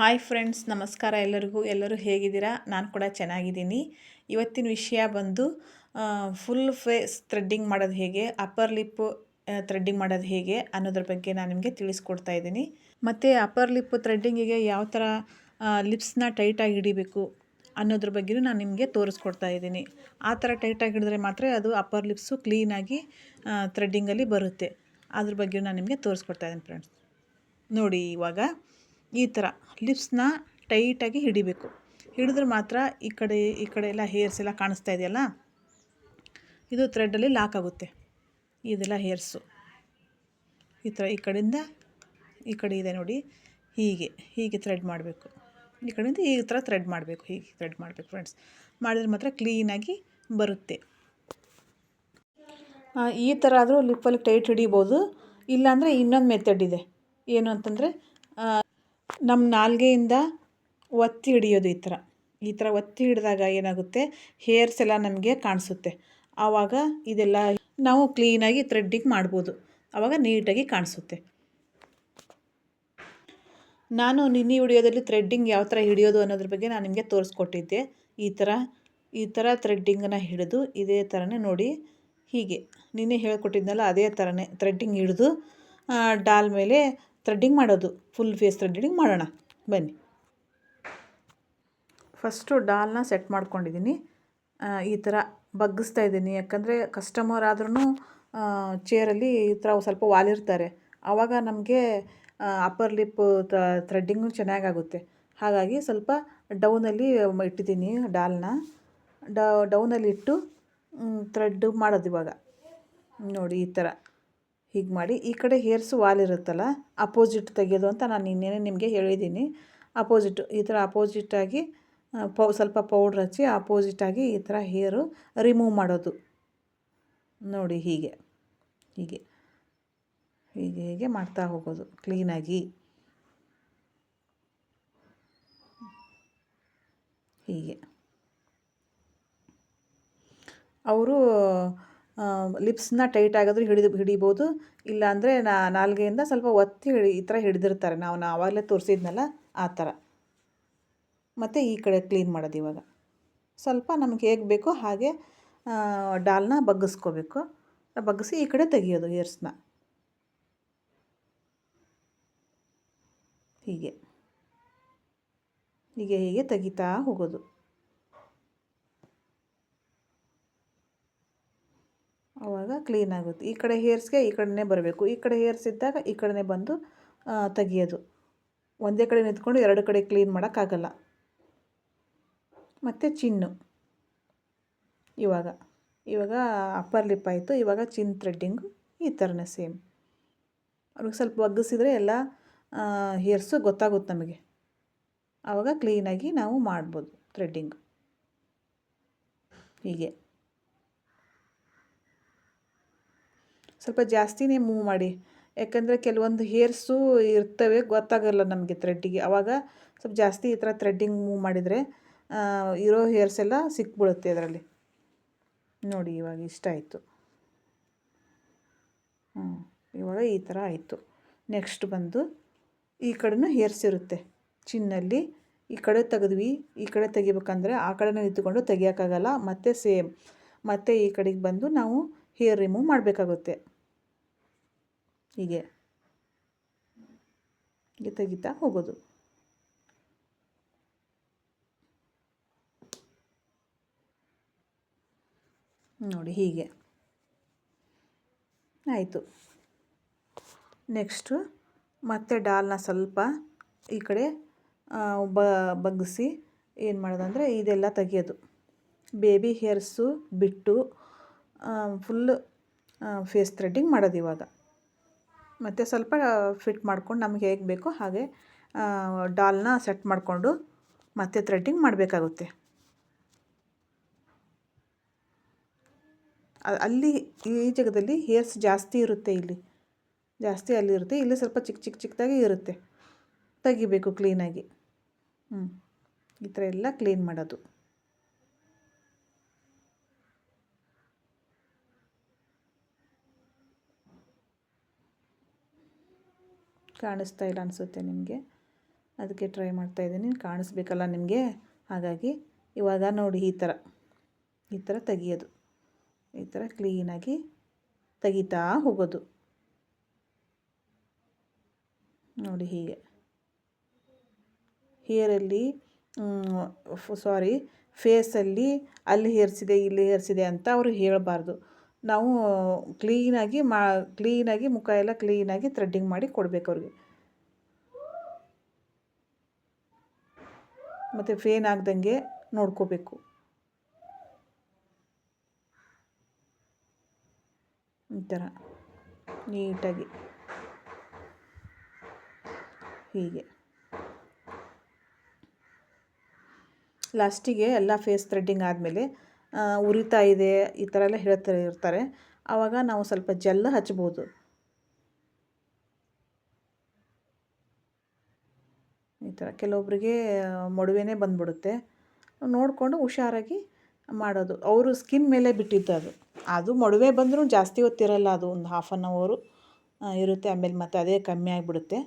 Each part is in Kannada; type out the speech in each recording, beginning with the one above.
ಹಾಯ್ ಫ್ರೆಂಡ್ಸ್, ನಮಸ್ಕಾರ ಎಲ್ಲರಿಗೂ. ಎಲ್ಲರೂ ಹೇಗಿದ್ದೀರಾ? ನಾನು ಕೂಡ ಚೆನ್ನಾಗಿದ್ದೀನಿ. ಇವತ್ತಿನ ವಿಷಯ ಬಂದು ಫುಲ್ ಫೇಸ್ ಥ್ರೆಡ್ಡಿಂಗ್ ಮಾಡೋದು ಹೇಗೆ ಅಪ್ಪರ್ ಲಿಪ್ ಥ್ರೆಡ್ಡಿಂಗ್ ಮಾಡೋದು ಹೇಗೆ ಅನ್ನೋದ್ರ ಬಗ್ಗೆ ನಾನು ನಿಮಗೆ ತಿಳಿಸ್ಕೊಡ್ತಾ ಇದ್ದೀನಿ. ಮತ್ತು ಅಪ್ಪರ್ ಲಿಪ್ ಥ್ರೆಡ್ಡಿಂಗಿಗೆ ಯಾವ ಥರ ಲಿಪ್ಸ್ನ ಟೈಟಾಗಿ ಹಿಡಿಬೇಕು ಅನ್ನೋದ್ರ ಬಗ್ಗೆಯೂ ನಾನು ನಿಮಗೆ ತೋರಿಸ್ಕೊಡ್ತಾ ಇದ್ದೀನಿ. ಆ ಥರ ಟೈಟಾಗಿ ಹಿಡಿದ್ರೆ ಮಾತ್ರ ಅದು ಅಪ್ಪರ್ ಲಿಪ್ಸು ಕ್ಲೀನಾಗಿ ಥ್ರೆಡ್ಡಿಂಗಲ್ಲಿ ಬರುತ್ತೆ. ಅದ್ರ ಬಗ್ಗೆ ನಾನು ನಿಮಗೆ ತೋರಿಸ್ಕೊಡ್ತಾ ಇದ್ದೀನಿ ಫ್ರೆಂಡ್ಸ್. ನೋಡಿ ಇವಾಗ ಈ ಥರ ಲಿಪ್ಸ್ನ ಟೈಟಾಗಿ ಹಿಡಿಬೇಕು. ಹಿಡಿದ್ರೆ ಮಾತ್ರ ಈ ಕಡೆ ಈ ಕಡೆ ಎಲ್ಲ ಹೇರ್ಸ್ ಎಲ್ಲ ಕಾಣಿಸ್ತಾ ಇದೆಯಲ್ಲ? ಇದು ಥ್ರೆಡ್ಡಲ್ಲಿ ಲಾಕ್ ಆಗುತ್ತೆ. ಇದೆಲ್ಲ ಹೇರ್ಸು. ಈ ಥರ ಈ ಕಡೆಯಿಂದ ಈ ಕಡೆ ಇದೆ ನೋಡಿ. ಹೀಗೆ ಹೀಗೆ ಥ್ರೆಡ್ ಮಾಡಬೇಕು. ಈ ಕಡೆಯಿಂದ ಈ ಥರ ಥ್ರೆಡ್ ಮಾಡಬೇಕು, ಹೀಗೆ ಥ್ರೆಡ್ ಮಾಡಬೇಕು ಫ್ರೆಂಡ್ಸ್. ಮಾಡಿದ್ರೆ ಮಾತ್ರ ಕ್ಲೀನಾಗಿ ಬರುತ್ತೆ. ಈ ಥರ ಆದರೂ ಲಿಪ್ಪಲ್ಲಿ ಟೈಟ್ ಹಿಡಿಬೋದು. ಇಲ್ಲಾಂದರೆ ಇನ್ನೊಂದು ಮೆಥಡ್ ಇದೆ. ಏನು ಅಂತಂದರೆ ನಮ್ಮ ನಾಲ್ಗೆಯಿಂದ ಒತ್ತಿ ಹಿಡಿಯೋದು ಈ ಥರ. ಈ ಥರ ಒತ್ತಿ ಹಿಡಿದಾಗ ಏನಾಗುತ್ತೆ? ಹೇರ್ಸ್ ಎಲ್ಲ ನಮಗೆ ಕಾಣಿಸುತ್ತೆ. ಆವಾಗ ಇದೆಲ್ಲ ನಾವು ಕ್ಲೀನಾಗಿ ಥ್ರೆಡ್ಡಿಂಗ್ ಮಾಡ್ಬೋದು. ಆವಾಗ ನೀಟಾಗಿ ಕಾಣಿಸುತ್ತೆ. ನಾನು ನಿನ್ನೆ ವಿಡಿಯೋದಲ್ಲಿ ಥ್ರೆಡ್ಡಿಂಗ್ ಯಾವ ಥರ ಹಿಡಿಯೋದು ಅನ್ನೋದ್ರ ಬಗ್ಗೆ ನಾನು ನಿಮಗೆ ತೋರಿಸ್ಕೊಟ್ಟಿದ್ದೆ. ಈ ಥರ ಈ ಥರ ಥ್ರೆಡ್ಡಿಂಗನ್ನು ಹಿಡಿದು ಇದೇ ಥರನೇ ನೋಡಿ. ಹೀಗೆ. ನಿನ್ನೆ ಹೇಳ್ಕೊಟ್ಟಿದ್ನಲ್ಲ, ಅದೇ ಥರನೇ ಥ್ರೆಡ್ಡಿಂಗ್ ಹಿಡಿದು ಡಾಲ್ ಮೇಲೆ ಥ್ರೆಡ್ಡಿಂಗ್ ಮಾಡೋದು. ಫುಲ್ ಫೇಸ್ ಥ್ರೆಡ್ಡಿಂಗ್ ಮಾಡೋಣ. ಬನ್ನಿ. ಫಸ್ಟು ಡಾಲ್ನ ಸೆಟ್ ಮಾಡ್ಕೊಂಡಿದ್ದೀನಿ. ಈ ಥರ ಬಗ್ಗಿಸ್ತಾ ಇದ್ದೀನಿ. ಯಾಕಂದರೆ ಕಸ್ಟಮರ್ ಆದ್ರೂ ಚೇರಲ್ಲಿ ಈ ಥರ ಸ್ವಲ್ಪ ವಾಲಿರ್ತಾರೆ ಆವಾಗ ನಮಗೆ ಅಪ್ಪರ್ ಲಿಪ್ ಥ್ರೆಡ್ಡಿಂಗು ಚೆನ್ನಾಗಾಗುತ್ತೆ. ಹಾಗಾಗಿ ಸ್ವಲ್ಪ ಡೌನಲ್ಲಿ ಇಟ್ಟಿದ್ದೀನಿ ಡಾಲ್ನ. ಡೌನಲ್ಲಿ ಇಟ್ಟು ಥ್ರೆಡ್ ಮಾಡೋದು ಇವಾಗ. ನೋಡಿ ಈ ಥರ. ಹೀಗೆ ಮಾಡಿ ಈ ಕಡೆ ಹೇರ್ಸು ವಾಲ್ ಇರುತ್ತಲ್ಲ ಅಪೋಸಿಟ್ ತೆಗೆಯೋದು ಅಂತ ನಾನು ಇನ್ನೇನೆ ನಿಮಗೆ ಹೇಳಿದ್ದೀನಿ ಅಪೋಸಿಟ್ ಈ ಥರ ಅಪೋಸಿಟಾಗಿ ಪೌ, ಸ್ವಲ್ಪ ಪೌಡ್ರ್ ಹಚ್ಚಿ ಅಪೋಸಿಟಾಗಿ ಈ ಥರ ಹೇರು ರಿಮೂವ್ ಮಾಡೋದು. ನೋಡಿ ಹೀಗೆ ಹೀಗೆ ಹೀಗೆ ಹೀಗೆ ಮಾಡ್ತಾ ಹೋಗೋದು ಕ್ಲೀನಾಗಿ ಹೀಗೆ. ಅವರು ಲಿಪ್ಸ್ನ ಟೈಟ್ ಆಗಾದರೂ ಹಿಡಿದು ಹಿಡಿಬೋದು. ಇಲ್ಲಾಂದರೆ ನಾಲ್ಗೆಯಿಂದ ಸ್ವಲ್ಪ ಒತ್ತಿ ಈ ಥರ ಹಿಡಿದಿರ್ತಾರೆ. ನಾವು ನಾ ಆವಾಗಲೇ ತೋರಿಸಿದ್ನಲ್ಲ, ಆ ಥರ. ಮತ್ತು ಈ ಕಡೆ ಕ್ಲೀನ್ ಮಾಡೋದು ಇವಾಗ. ಸ್ವಲ್ಪ ನಮಗೆ ಹೇಗೆ ಬೇಕೋ ಹಾಗೆ ಡಾಲ್ನ ಬಗ್ಗಿಸ್ಕೋಬೇಕು. ಬಗ್ಗಿಸಿ ಈ ಕಡೆ ತೆಗಿಯೋದು ಏರ್ಸ್ನ. ಹೀಗೆ. ಹೀಗೆ ಹೀಗೆ ತೆಗಿತಾ ಹೋಗೋದು ಆವಾಗ ಕ್ಲೀನ್ ಆಗುತ್ತೆ. ಈ ಕಡೆ ಹೇರ್ಸ್ಗೆ ಈ ಕಡೆನೇ ಬರಬೇಕು. ಈ ಕಡೆ ಹೇರ್ಸ್ ಇದ್ದಾಗ ಈ ಕಡೆನೇ ಬಂದು ತೆಗಿಯೋದು. ಒಂದೇ ಕಡೆ ನಿಂತ್ಕೊಂಡು ಎರಡು ಕಡೆ ಕ್ಲೀನ್ ಮಾಡೋಕ್ಕಾಗಲ್ಲ ಮತ್ತು ಚಿನ್ನು. ಇವಾಗ ಇವಾಗ ಅಪ್ಪರ್ ಲಿಪ್ ಆಯಿತು. ಇವಾಗ ಚಿನ್ ಥ್ರೆಡ್ಡಿಂಗು ಈ ಥರನೇ ಸೇಮ್ ಅವ್ರಿಗೆ ಸ್ವಲ್ಪ ಒಗ್ಗಿಸಿದ್ರೆ ಎಲ್ಲ ಹೇರ್ಸು ಗೊತ್ತಾಗುತ್ತೆ ನಮಗೆ. ಆವಾಗ ಕ್ಲೀನಾಗಿ ನಾವು ಮಾಡ್ಬೋದು ಥ್ರೆಡ್ಡಿಂಗ್ ಹೀಗೆ. ಸ್ವಲ್ಪ ಜಾಸ್ತಿನೇ ಮೂವ್ ಮಾಡಿ. ಯಾಕಂದರೆ ಕೆಲವೊಂದು ಹೇರ್ಸು ಇರ್ತವೆ, ಗೊತ್ತಾಗಲ್ಲ ನಮಗೆ ಥ್ರೆಡ್ಡಿಗೆ ಆವಾಗ ಸ್ವಲ್ಪ ಜಾಸ್ತಿ ಈ ಥರ ಥ್ರೆಡ್ಡಿಂಗ್ ಮೂವ್ ಮಾಡಿದರೆ ಇರೋ ಹೇರ್ಸ್ ಎಲ್ಲ ಸಿಕ್ಬಿಡುತ್ತೆ ಅದರಲ್ಲಿ ನೋಡಿ ಇವಾಗ ಇಷ್ಟ ಆಯಿತು. ಹ್ಞೂ ಇವಾಗ ಈ ಥರ ಆಯಿತು. ನೆಕ್ಸ್ಟ್ ಬಂದು ಈ ಕಡೆನೂ ಹೇರ್ಸ್ ಇರುತ್ತೆ. ಚಿನ್ನಲ್ಲಿ ಈ ಕಡೆ ತೆಗೆದ್ವಿ, ಈ ಕಡೆ ತೆಗಿಬೇಕಂದ್ರೆ ಆ ಕಡೆನೇ ಇದ್ದುಕೊಂಡು ತೆಗಿಯೋಕ್ಕಾಗಲ್ಲ, ಮತ್ತು ಸೇಮ್ ಮತ್ತು ಈ ಕಡೆಗೆ ಬಂದು ನಾವು ಹೇರ್ ರಿಮೂವ್ ಮಾಡಬೇಕಾಗುತ್ತೆ. ಹೀಗೆ. ಹೀಗೆ ತೆಗಿತಾ ಹೋಗೋದು. ನೋಡಿ, ಹೀಗೆ. ಆಯಿತು. ನೆಕ್ಸ್ಟು ಮತ್ತೆ ಡಾಲ್ನ ಸ್ವಲ್ಪ ಈ ಕಡೆ ಬ ಬಗ್ಗಿಸಿ ಏನು ಮಾಡೋದಂದರೆ ಇದೆಲ್ಲ ತೆಗಿಯೋದು. ಬೇಬಿ ಹೇರ್ಸು ಬಿಟ್ಟು ಫುಲ್ ಫೇಸ್ ಥ್ರೆಡ್ಡಿಂಗ್ ಮಾಡೋದು ಇವಾಗ. ಮತ್ತು ಸ್ವಲ್ಪ ಫಿಟ್ ಮಾಡ್ಕೊಂಡು ನಮಗೆ ಹೇಗೆ ಬೇಕೋ ಹಾಗೆ ಡಾಲ್ನ ಸೆಟ್ ಮಾಡಿಕೊಂಡು ಮತ್ತೆ ಥ್ರೆಡ್ಡಿಂಗ್ ಮಾಡಬೇಕಾಗುತ್ತೆ. ಅಲ್ಲಿ, ಈ ಜಾಗದಲ್ಲಿ ಹೇರ್ಸ್ ಜಾಸ್ತಿ ಇರುತ್ತೆ ಇಲ್ಲಿ. ಜಾಸ್ತಿ ಅಲ್ಲಿ ಇರುತ್ತೆ. ಇಲ್ಲಿ ಸ್ವಲ್ಪ ಚಿಕ್ಕ ಚಿಕ್ಕ ಚಿಕ್ಕದಾಗಿ ಇರುತ್ತೆ. ತೆಗಿಬೇಕು ಕ್ಲೀನಾಗಿ ಹ್ಞೂ ಈ ಥರ ಎಲ್ಲ ಕ್ಲೀನ್ ಮಾಡೋದು. ಕಾಣಿಸ್ತಾ ಇಲ್ಲ ಅನಿಸುತ್ತೆ ನಿಮಗೆ. ಅದಕ್ಕೆ ಟ್ರೈ ಮಾಡ್ತಾಯಿದ್ದೀನಿ ಕಾಣಿಸ್ಬೇಕಲ್ಲ ನಿಮಗೆ? ಹಾಗಾಗಿ ಇವಾಗ ನೋಡಿ ಈ ಥರ. ಈ ಥರ ತೆಗಿಯೋದು. ಈ ಥರ ಕ್ಲೀನಾಗಿ ತೆಗಿತಾ ಹೋಗೋದು. ನೋಡಿ ಹೀಗೆ. ಹಿಯರಲ್ಲಿ ಸಾರಿ ಫೇಸಲ್ಲಿ ಅಲ್ಲಿ ಹೇರ್ಸಿದೆ, ಇಲ್ಲಿ ಹೇರ್ಸಿದೆ ಅಂತ ಅವರು ಹೇಳಬಾರ್ದು. ನಾವು ಕ್ಲೀನಾಗಿ ಮಾ ಕ್ಲೀನಾಗಿ ಮುಖ ಎಲ್ಲ ಕ್ಲೀನಾಗಿ ಥ್ರೆಡ್ಡಿಂಗ್ ಮಾಡಿ ಕೊಡಬೇಕು ಅವ್ರಿಗೆ. ಮತ್ತು ಫೇನ್ ಆಗ್ದಂಗೆ ನೋಡ್ಕೋಬೇಕು. ಈ ಥರ ನೀಟಾಗಿ. ಹೀಗೆ. ಲಾಸ್ಟಿಗೆ ಎಲ್ಲ ಫೇಸ್ ಥ್ರೆಡ್ಡಿಂಗ್ ಆದಮೇಲೆ ಉರಿತಾ ಇದೆ, ಈ ಥರ ಎಲ್ಲ ಹೇಳ್ತಾರೆ ಇರ್ತಾರೆ. ಆವಾಗ ನಾವು ಸ್ವಲ್ಪ ಜೆಲ್ ಹಚ್ಬೋದು. ಈ ಥರ ಕೆಲವೊಬ್ಬರಿಗೆ ಮೊಡವೆನೇ ಬಂದ್ಬಿಡುತ್ತೆ. ನೋಡಿಕೊಂಡು ಹುಷಾರಾಗಿ ಮಾಡೋದು. ಅವರು ಸ್ಕಿನ್ ಮೇಲೆ ಬಿಟ್ಟಿದ್ದು ಅದು. ಅದು ಮೊಡವೆ ಬಂದರೂ ಜಾಸ್ತಿ ಹೊತ್ತಿರಲ್ಲ, ಅದು ಒಂದು ಹಾಫ್ ಆನ್ ಅವರು ಇರುತ್ತೆ. ಆಮೇಲೆ ಮತ್ತೆ ಅದೇ ಕಮ್ಮಿ ಆಗಿಬಿಡುತ್ತೆ.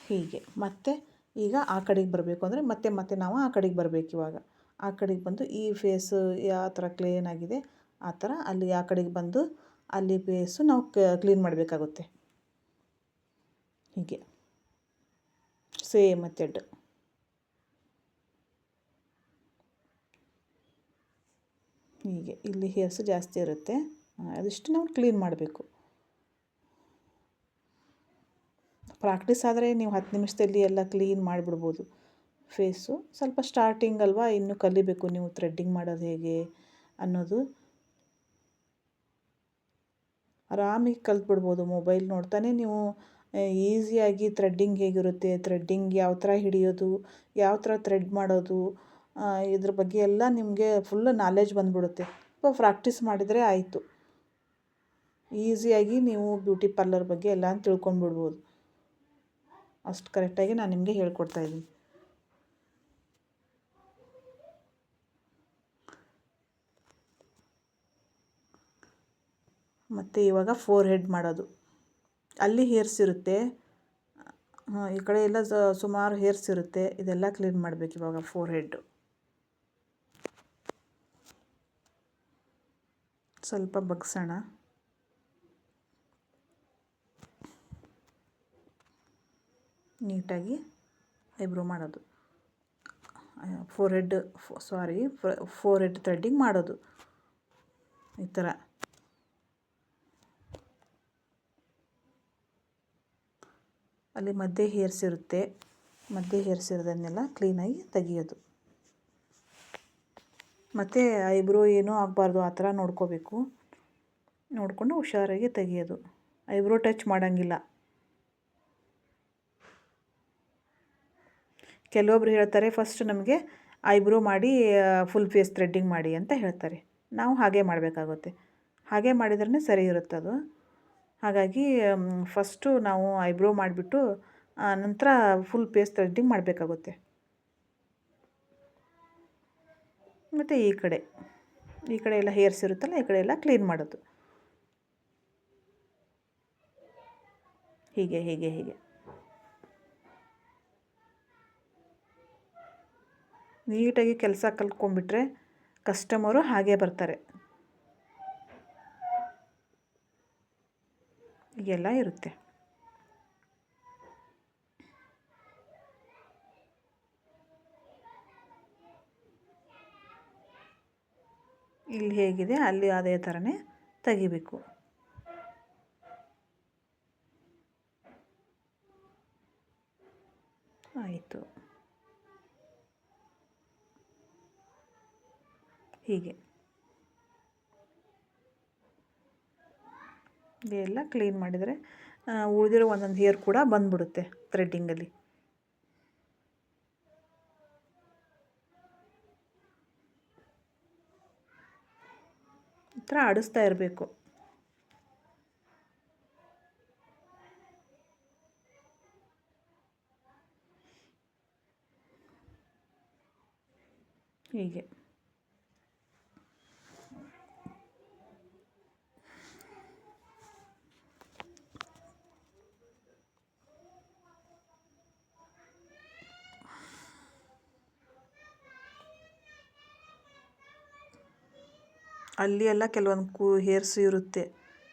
ಹೀಗೆ. ಮತ್ತೆ ಈಗ ಆ ಕಡೆಗೆ ಬರಬೇಕು ಅಂದರೆ ಮತ್ತೆ ಮತ್ತೆ ನಾವು ಆ ಕಡೆಗೆ ಬರಬೇಕು ಇವಾಗ. ಆ ಕಡೆಗೆ ಬಂದು ಈ ಫೇಸು ಯಾವ ಥರ ಕ್ಲೀನ್ ಆಗಿದೆ, ಆ ಥರ ಅಲ್ಲಿ ಆ ಕಡೆಗೆ ಬಂದು ಅಲ್ಲಿ ಫೇಸು ನಾವು ಕ್ಲೀನ್ ಮಾಡಬೇಕಾಗುತ್ತೆ. ಹೀಗೆ. ಸೇಮ್ ಮೆಥಡ್ ಹೀಗೆ. ಇಲ್ಲಿ ಹೇರ್ಸ್ ಜಾಸ್ತಿ ಇರುತ್ತೆ. ಅದಿಷ್ಟು ನಾವು ಕ್ಲೀನ್ ಮಾಡಬೇಕು. ಪ್ರಾಕ್ಟೀಸ್ ಆದರೆ ನೀವು ಹತ್ತು ನಿಮಿಷದಲ್ಲಿ ಎಲ್ಲ ಕ್ಲೀನ್ ಮಾಡಿಬಿಡ್ಬೋದು. ಫೇಸು. ಸ್ವಲ್ಪ ಸ್ಟಾರ್ಟಿಂಗ್ ಅಲ್ವಾ? ಇನ್ನೂ ಕಲಿಬೇಕು ನೀವು ಥ್ರೆಡ್ಡಿಂಗ್ ಮಾಡೋದು ಹೇಗೆ ಅನ್ನೋದು. ಆರಾಮಿಗೆ ಕಲ್ತ್ಬಿಡ್ಬೋದು ಮೊಬೈಲ್ ನೋಡ್ತಾನೆ ನೀವು. ಈಸಿಯಾಗಿ ಥ್ರೆಡ್ಡಿಂಗ್ ಹೇಗಿರುತ್ತೆ? ಥ್ರೆಡ್ಡಿಂಗ್ ಯಾವ ಥರ ಹಿಡಿಯೋದು? ಯಾವ ಥರ ಥ್ರೆಡ್ ಮಾಡೋದು? ಇದ್ರ ಬಗ್ಗೆ ಎಲ್ಲ ನಿಮಗೆ ಫುಲ್ ನಾಲೆಜ್ ಬಂದ್ಬಿಡುತ್ತೆ. ಸ್ವಲ್ಪ ಪ್ರಾಕ್ಟೀಸ್ ಮಾಡಿದರೆ ಆಯಿತು. ಈಸಿಯಾಗಿ ನೀವು ಬ್ಯೂಟಿ ಪಾರ್ಲರ್ ಬಗ್ಗೆ ಎಲ್ಲ ತಿಳ್ಕೊಂಡ್ಬಿಡ್ಬೋದು. ಅಷ್ಟು ಕರೆಕ್ಟಾಗಿ ನಾನು ನಿಮಗೆ ಹೇಳ್ಕೊಡ್ತಾ ಇದ್ದೀನಿ. ಮತ್ತು ಇವಾಗ ಫೋರ್ ಹೆಡ್ ಮಾಡೋದು. ಅಲ್ಲಿ ಹೇರ್ಸ್ ಇರುತ್ತೆ. ಈ ಕಡೆ ಎಲ್ಲ ಸುಮಾರು ಹೇರ್ಸ್ ಇರುತ್ತೆ. ಇದೆಲ್ಲ ಕ್ಲೀನ್ ಮಾಡಬೇಕು ಇವಾಗ ಫೋರ್ ಹೆಡ್ಡು ಸ್ವಲ್ಪ ಬಗ್ಸೋಣ. ನೀಟಾಗಿ ಐಬ್ರೋ ಮಾಡೋದು. Forehead sorry forehead threading ಮಾಡೋದು. ಈ ಥರ. ಅಲ್ಲಿ ಮಧ್ಯೆ ಹೇರ್ಸ್ ಇರುತ್ತೆ ಮಧ್ಯೆ ಹೇರ್ಸ್ ಇರೋದನ್ನೆಲ್ಲ ಕ್ಲೀನಾಗಿ ತೆಗಿಯೋದು. ಮತ್ತು ಐಬ್ರೋ ಏನೂ ಆಗಬಾರ್ದು, ಆ ಥರ ನೋಡ್ಕೋಬೇಕು. ನೋಡಿಕೊಂಡು ಹುಷಾರಾಗಿ ತೆಗಿಯೋದು. ಐಬ್ರೋ ಟಚ್ ಮಾಡೋಂಗಿಲ್ಲ. ಕೆಲವೊಬ್ರು ಹೇಳ್ತಾರೆ ಫಸ್ಟ್ ನಮಗೆ ಐಬ್ರೋ ಮಾಡಿ ಫುಲ್ ಫೇಸ್ ಥ್ರೆಡ್ಡಿಂಗ್ ಮಾಡಿ ಅಂತ ಹೇಳ್ತಾರೆ. ನಾವು ಹಾಗೆ ಮಾಡಬೇಕಾಗುತ್ತೆ. ಹಾಗೆ ಮಾಡಿದ್ರೇ ಸರಿ ಇರುತ್ತೆ ಅದು ಹಾಗಾಗಿ ಫಸ್ಟು ನಾವು ಐಬ್ರೋ ಮಾಡಿಬಿಟ್ಟು ನಂತರ ಫುಲ್ ಪೇಸ್ ಥ್ರೆಡ್ಡಿಂಗ್ ಮಾಡಬೇಕಾಗುತ್ತೆ. ಮತ್ತು ಈ ಕಡೆ ಈ ಕಡೆ ಎಲ್ಲ ಹೇರ್ಸ್ ಇರುತ್ತಲ್ಲ, ಈ ಕಡೆ ಎಲ್ಲ ಕ್ಲೀನ್ ಮಾಡೋದು. ಹೀಗೆ ಹೀಗೆ ಹೀಗೆ. ನೀಟಾಗಿ ಕೆಲಸ ಕಲ್ತ್ಕೊಂಡ್ಬಿಟ್ರೆ ಕಸ್ಟಮರು ಹಾಗೇ ಬರ್ತಾರೆ. ಹೀಗೆಲ್ಲ ಇರುತ್ತೆ. ಇಲ್ಲಿ ಹೇಗಿದೆ? ಅಲ್ಲಿ ಅದೇ ಥರನೇ ತೆಗಿಬೇಕು. ಆಯಿತು. ಹೀಗೆ. ಎಲ್ಲ ಕ್ಲೀನ್ ಮಾಡಿದರೆ ಉಳಿದಿರೋ ಒಂದೊಂದು ಹೇರ್ ಕೂಡ ಬಂದ್ಬಿಡುತ್ತೆ ಥ್ರೆಡ್ಡಿಂಗಲ್ಲಿ ಈ ಥರ ಆಡಿಸ್ತಾ ಇರಬೇಕು. ಹೀಗೆ. ಅಲ್ಲಿ ಎಲ್ಲ ಕೆಲವೊಂದು ಕೂ, ಹೇರ್ಸ್ ಇರುತ್ತೆ.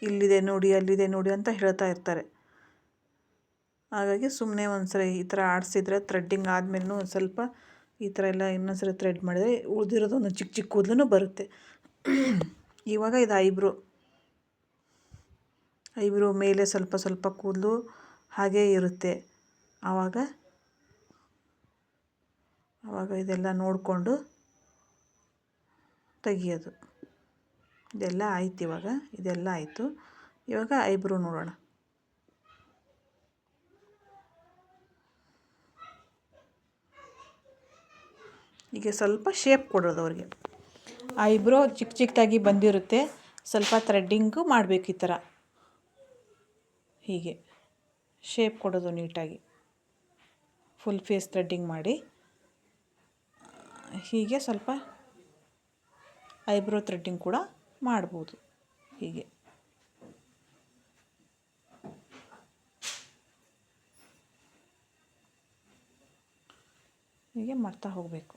ಇಲ್ಲಿದೆ ನೋಡಿ, ಅಲ್ಲಿದೆ ನೋಡಿ ಅಂತ ಹೇಳ್ತಾ ಇರ್ತಾರೆ. ಹಾಗಾಗಿ ಸುಮ್ಮನೆ ಒಂದ್ಸರಿ ಈ ಥರ ಆಡಿಸಿದ್ರೆ ಥ್ರೆಡ್ಡಿಂಗ್ ಆದಮೇಲೂ ಒಂದು ಸ್ವಲ್ಪ ಈ ಥರ ಎಲ್ಲ ಇನ್ನೊಂದ್ಸರಿ ಥ್ರೆಡ್ ಮಾಡಿದರೆ ಉಳಿದಿರೋದು ಒಂದು ಚಿಕ್ಕ ಚಿಕ್ಕ ಕೂದಲು ಬರುತ್ತೆ. ಇವಾಗ ಇದು ಐಬ್ರೋ. ಐಬ್ರೋ ಮೇಲೆ ಸ್ವಲ್ಪ ಸ್ವಲ್ಪ ಕೂದಲು ಹಾಗೇ ಇರುತ್ತೆ. ಆವಾಗ ಆವಾಗ ಇದೆಲ್ಲ ನೋಡಿಕೊಂಡು ತೆಗಿಯೋದು. ಇದೆಲ್ಲ ಆಯ್ತು ಇವಾಗ, ಇದೆಲ್ಲ ಆಯಿತು. ಇವಾಗ ಐಬ್ರೋ ನೋಡೋಣ. ಹೀಗೆ ಸ್ವಲ್ಪ ಶೇಪ್ ಕೊಡೋದು ಅವ್ರಿಗೆ. ಐಬ್ರೋ ಚಿಕ್ಕ ಚಿಕ್ಕದಾಗಿ ಬಂದಿರುತ್ತೆ. ಸ್ವಲ್ಪ ಥ್ರೆಡ್ಡಿಂಗು ಮಾಡಬೇಕು ಈ ಥರ. ಹೀಗೆ ಶೇಪ್ ಕೊಡೋದು ನೀಟಾಗಿ. ಫುಲ್ ಫೇಸ್ ಥ್ರೆಡ್ಡಿಂಗ್ ಮಾಡಿ. ಹೀಗೆ ಸ್ವಲ್ಪ ಐಬ್ರೋ ಥ್ರೆಡ್ಡಿಂಗ್ ಕೂಡ ಮಾಡ್ಬೋದು ಹೀಗೆ. ಹೀಗೆ ಮಾಡ್ತಾ ಹೋಗಬೇಕು.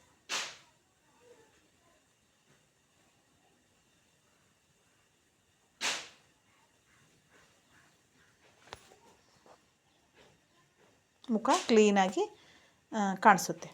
ಮುಖ ಕ್ಲೀನಾಗಿ ಕಾಣಿಸುತ್ತೆ.